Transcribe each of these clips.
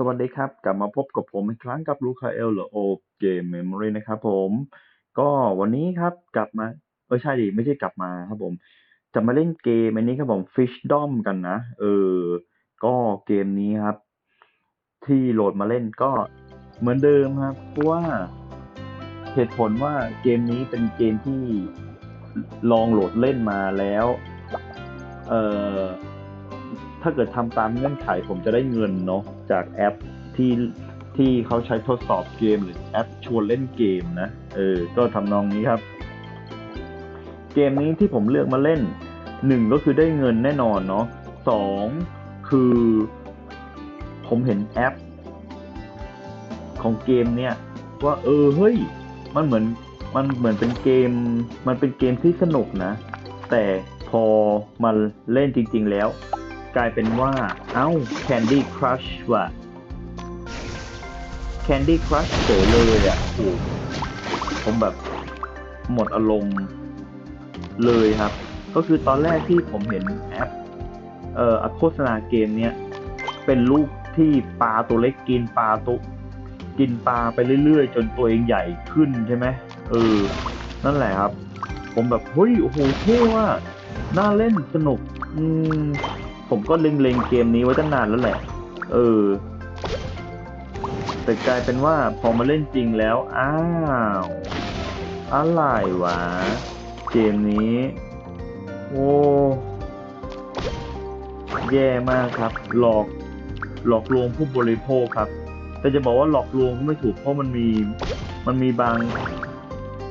สวัสดีครับ กลับมาพบกับผมอีกครั้งกับลูคาเอลหรือโอเกมเมมโมรีนะครับผม ก็วันนี้ครับกลับมาเออใช่ดิไม่ใช่กลับมาครับผม จะมาเล่นเกมอันนี้ครับผม Fishdom กันนะ เออ ก็เกมนี้ครับ ที่โหลดมาเล่นก็เหมือนเดิมครับ เพราะว่าเหตุผลว่าเกมนี้เป็นเกมที่ลองโหลดเล่นมาแล้ว เอ่อถ้าเกิดทำตามเงื่อนไขผมจะได้เงินเนาะ จากแอปที่ที่เขาใช้ทดสอบเกมหรือแอปชวนเล่นเกมนะเออก็ทำนองนี้ครับ เกมนี้ที่ผมเลือกมาเล่นหนึ่งก็คือได้เงินแน่นอนเนาะสองคือ ผมเห็นแอป ของเกมเนี่ย ว่าเออเฮ้ย มันเหมือนมันเหมือนเป็นเกม มันเป็นเกมที่สนุกนะ แต่พอมาเล่นจริง ๆ แล้ว กลายเป็นว่า เอ้า Candy Crush ว่ะ Candy Crush เฉยเลยอะโอ้ผมแบบหมดอารมณ์เลยครับ ก็คือตอนแรกที่ผมเห็นแอป เอ่อโฆษณาเกมเนี้ย เป็นรูปที่ปลาตัวเล็กกินปลาตัวกินปลาไปเรื่อยๆ จนตัวเองใหญ่ขึ้นใช่ไหมเออ นั่นแหละครับ ผมแบบเฮ้ยโอ้โหเท่ว่ะน่าเล่นสนุก อืม ผมก็เล็งๆเกมนี้ไว้ตั้งนานแล้วแหละ เออ แต่กลายเป็นว่าพอมาเล่นจริงแล้ว อ้าว อะไรวะ เกมนี้ โอ้แย่มากครับ หลอก หลอกลวงผู้บริโภคครับ แต่จะบอกว่าหลอกลวงก็ไม่ถูกเพราะมันมี มันมีบาง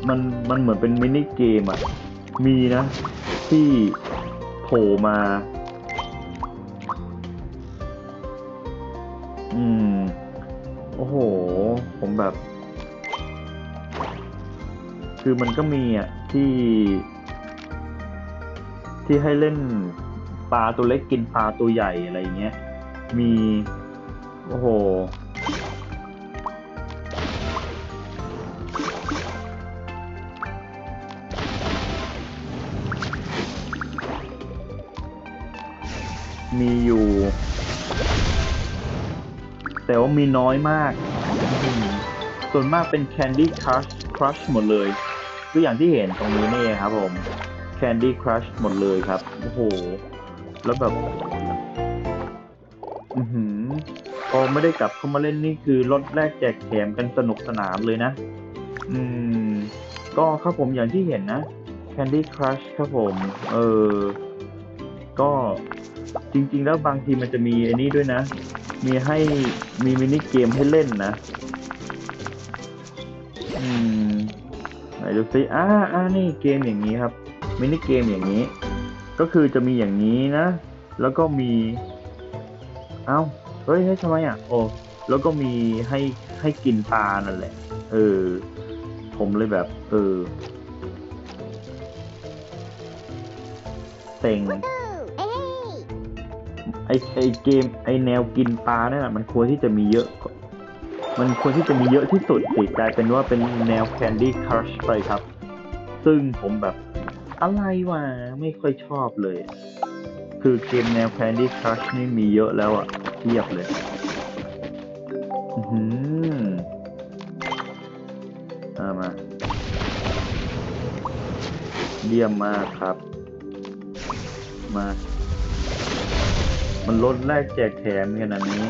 มัน มันเหมือนเป็นมินิเกมอะมีนะ ที่โผล่มา อืม โอ้โห ผมแบบ คือมันก็มีอะที่ ที่ให้เล่นปลาตัวเล็กกินปลาตัวใหญ่อะไรเงี้ย มี โอ้โห มีอยู่ มีน้อยมาก ส่วนมากเป็น Candy Crush Crush หมดเลยก็อย่างที่เห็นตรงนี้นี่ครับผม Candy Crush หมดเลยครับ โอ้โห แล้วแบบ อือหือพอไม่ได้กลับเข้ามาเล่นนี่คือรถแรกแจกแถมกันสนุกสนานเลยนะ อืม ก็ครับผมอย่างที่เห็นนะ Candy Crush ครับผม เออ ก็จริง ๆ แล้วบางทีมันจะมีไอ้นี้ด้วยนะ มีให้มีมินิเกมให้เล่นนะ อืมไหนดูซิอ่าอ่านี่เกมอย่างนี้ครับ มินิเกมอย่างนี้ ก็คือจะมีอย่างนี้นะ แล้วก็มี เอ้า เฮ้ยเฮ้ยทำไมอะ โอ้ แล้วก็มีให้ให้กินปลานั่นแหละ เออ ผมเลยแบบ เออเซ็ง ไอไอเกมไอแนวกินปลาเนี่ยมันควรที่จะมีเยอะ มันควรที่จะมีเยอะที่สุดสิกลายเป็นว่าเป็นแนว Candy Crush ไปครับ ซึ่งผมแบบอะไรวะไม่ค่อยชอบเลย คือเกมแนว Candy Crush นี่มีเยอะแล้วอะเทียบเลยอือหือเอามา เยี่ยมมากครับ มา มันลดแลกแจกแถมขนาดนี้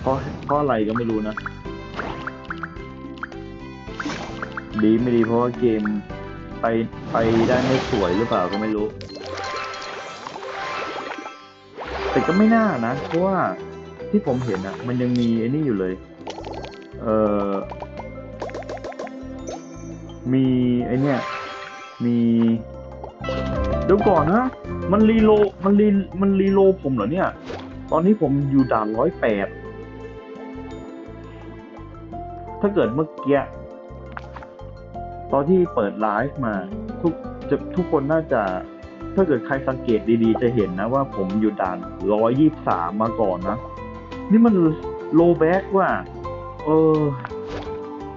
เพราะเพราะอะไรก็ไม่รู้นะ ดีไม่ดีเพราะว่าเกมไปไปได้ไม่สวยหรือเปล่าก็ไม่รู้ แต่ก็ไม่น่านะ เพราะว่าที่ผมเห็นอะมันยังมีไอ้นี่อยู่เลย เออมีไอเนี่ยมี เดี๋ยวก่อนนะ มันรีโล มันรี มันรีโลผมเหรอเนี่ย ตอนนี้ผมอยู่ด่านร้อยแปด ถ้าเกิดเมื่อกี้ตอนที่เปิดไลฟ์มา ทุกจะทุกคนน่าจะ ถ้าเกิดใครสังเกตดีๆ จะเห็นนะว่าผมอยู่ด่านร้อยยี่สามมาก่อนนะ นี่มันโลแบ็กว่ะเออ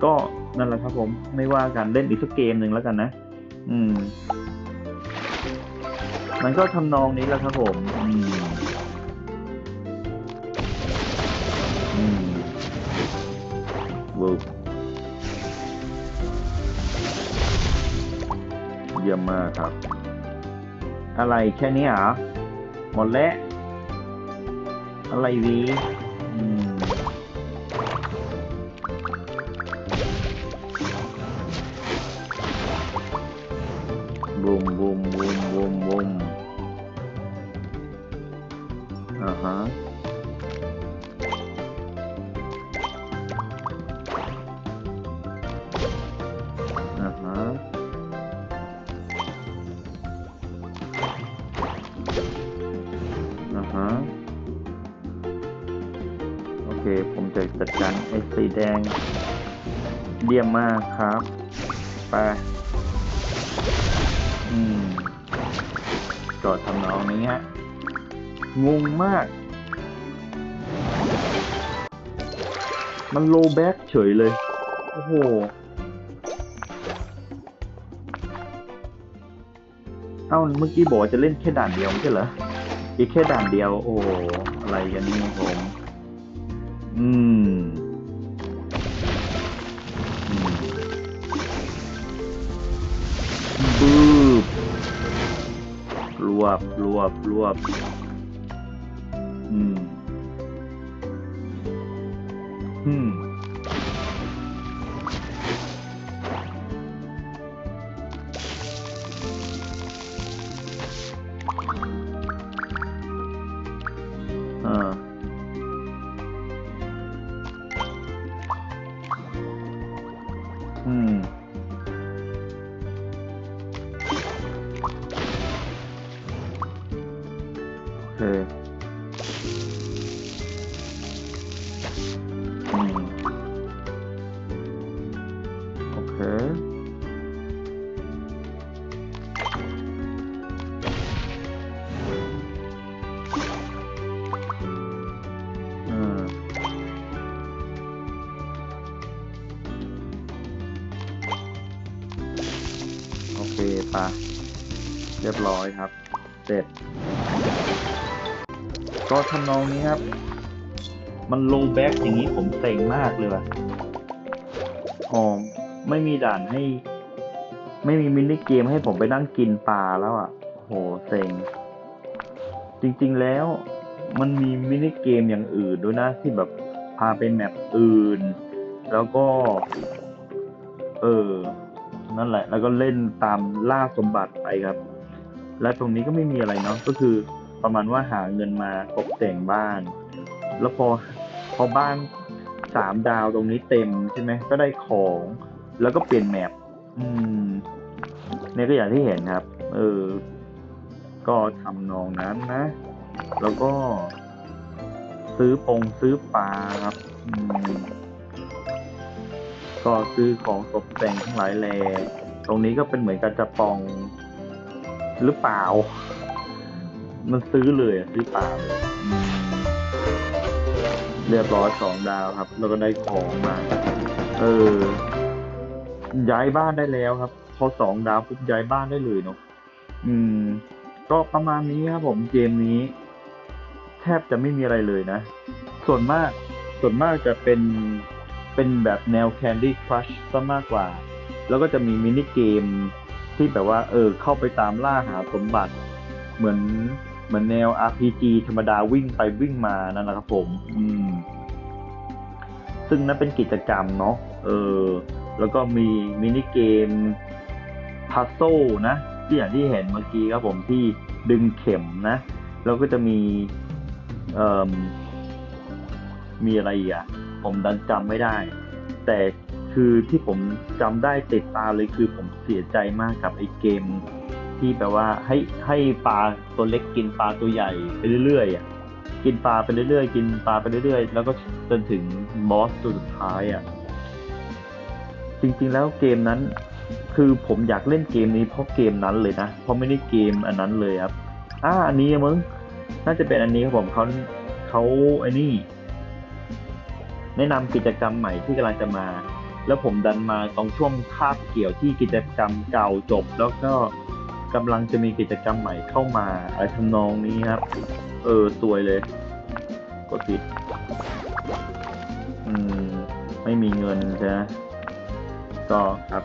ก็นั่นแหละครับผม ไม่ว่ากันเล่นอีกสักเกมหนึ่งแล้วกันนะ อืม มันก็ทำนองนี้แหละครับผมอืมอืมวูบเยี่ยมมากครับ อะไรแค่นี้เหรอ หมดแล้ว อะไรวีอืบูมบูมบูมะโอเค ผมจะจัดการไอ้สีแดงเยี่ยมมากครับ ไป อืมก็ทำนองนี้ฮะ งงมาก มันโลแบ็กเฉยเลย โอ้โหเอ้าเมื่อกี้บอกจะเล่นแค่ด่านเดียวไม่ใช่เหรอ อีกแค่ด่านเดียว โอ้อะไรกันนี่ผม อืมอืมบูบรวบรวบรวบ อืม อ่ะ เรียบร้อยครับเสร็จ ก็ทำนองนี้ครับ มันโลแบ็กอย่างนี้ผมเซ็งมากเลยว่ะอ๋อไม่มีด่านให้ ไม่มีมินิเกมให้ผมไปนั่งกินปลาแล้วอะ โหเซ็ง จริงๆแล้วมันมีมินิเกมอย่างอื่นด้วยนะ ที่แบบพาไปแมปอื่น แล้วก็ เออ นั่นแหละ แล้วก็เล่นตามล่าสมบัติไปครับ และตรงนี้ก็ไม่มีอะไรเนาะก็คือประมาณว่าหาเงินมาตกแต่งบ้าน แล้วพอพอบ้านสามดาวตรงนี้เต็มใช่ไหมก็ได้ของ แล้วก็เปลี่ยนแมปอืมเนี่ยก็อย่างที่เห็นครับ เออ ก็ทำนองนั้นนะ แล้วก็ซื้อปงซื้อปลาครับ อืม ก็ซื้อของตกแต่งทั้งหลายแหล่ตรงนี้ก็เป็นเหมือนกับจะปองหรือเปล่า มันซื้อเลยซื้อเปล่าเลยอืมเรียบร้อยสองดาวครับ แล้วก็ได้ของมา เออ ย้ายบ้านได้แล้วครับ พอสองดาวปุ๊บย้ายบ้านได้เลยเนาะ อืม ก็ประมาณนี้ครับผมเกมนี้ แทบจะไม่มีอะไรเลยนะ ส่วนมาก ส่วนมากจะเป็น เป็นแบบแนว Candy Crush ซะมากกว่า แล้วก็จะมีมินิเกมที่แบบว่า เออ เข้าไปตามล่าหาสมบัติ เหมือนเหมือนแนว RPG ธรรมดาวิ่งไปวิ่งมานั่นแหละครับผม อืม ซึ่งนั่นเป็นกิจกรรมเนาะเออ แล้วก็มีมินิเกมพัซโซนะที่อย่างที่เห็นเมื่อกี้ครับผมที่ดึงเข็มนะ แล้วก็จะมี เอ่อมีอะไรอะ ผมดันจำไม่ได้ แต่คือที่ผมจำได้ติดตาเลยคือผมเสียใจมากกับไอ้เกม ที่แปลว่าให้ให้ปลาตัวเล็กกินปลาตัวใหญ่ไปเรื่อยๆอะกินปลาไปเรื่อยๆ กินปลาไปเรื่อยๆ แล้วก็จนถึงบอสตัวสุดท้ายอะ จริงๆแล้วเกมนั้น คือผมอยากเล่นเกมนี้เพราะเกมนั้นเลยนะ เพราะไม่ได้เกมอันนั้นเลยครับ อ่า อันนี้มึง น่าจะเป็นอันนี้ครับผมเขาเขาไอ้นี่ แนะนำกิจกรรมใหม่ที่กำลังจะมา แล้วผมดันมาตรงช่วงคาบเกี่ยวที่กิจกรรมเก่าจบ แล้วก็กำลังจะมีกิจกรรมใหม่เข้ามาอะไรทำนองนี้ครับ เออสวยเลย กดผิดอืมไอไม่มีเงินใช่ไหมก็ครับ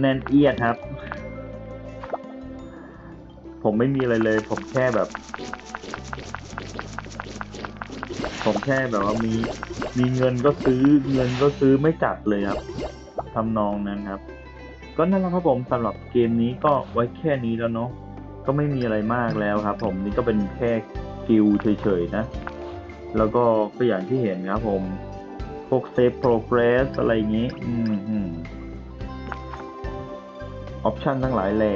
แน่นเอียดครับ ผมไม่มีอะไรเลย ผมแค่แบบ ผมแค่แบบว่ามีมีเงินก็ซื้อเงินก็ซื้อไม่จัดเลยครับทำนองนั้นครับ ก็นั่นแหละครับผมสำหรับเกมนี้ก็ไว้แค่นี้แล้วเนาะก็ไม่มีอะไรมากแล้วครับ ผมนี่ก็เป็นแค่กิลเฉยๆนะ แล้วก็ก็อย่างที่เห็นครับผมพวกเซฟโปรเกรสอะไรอย่างนี้ อืมอืมออปชันทั้งหลายแหล่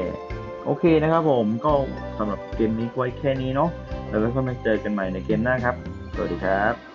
โอเคนะครับผมก็สำหรับเกมนี้ไว้แค่นี้เนาะแล้วก็มาเจอกันใหม่ในเกมหน้าครับ สวัสดีครับ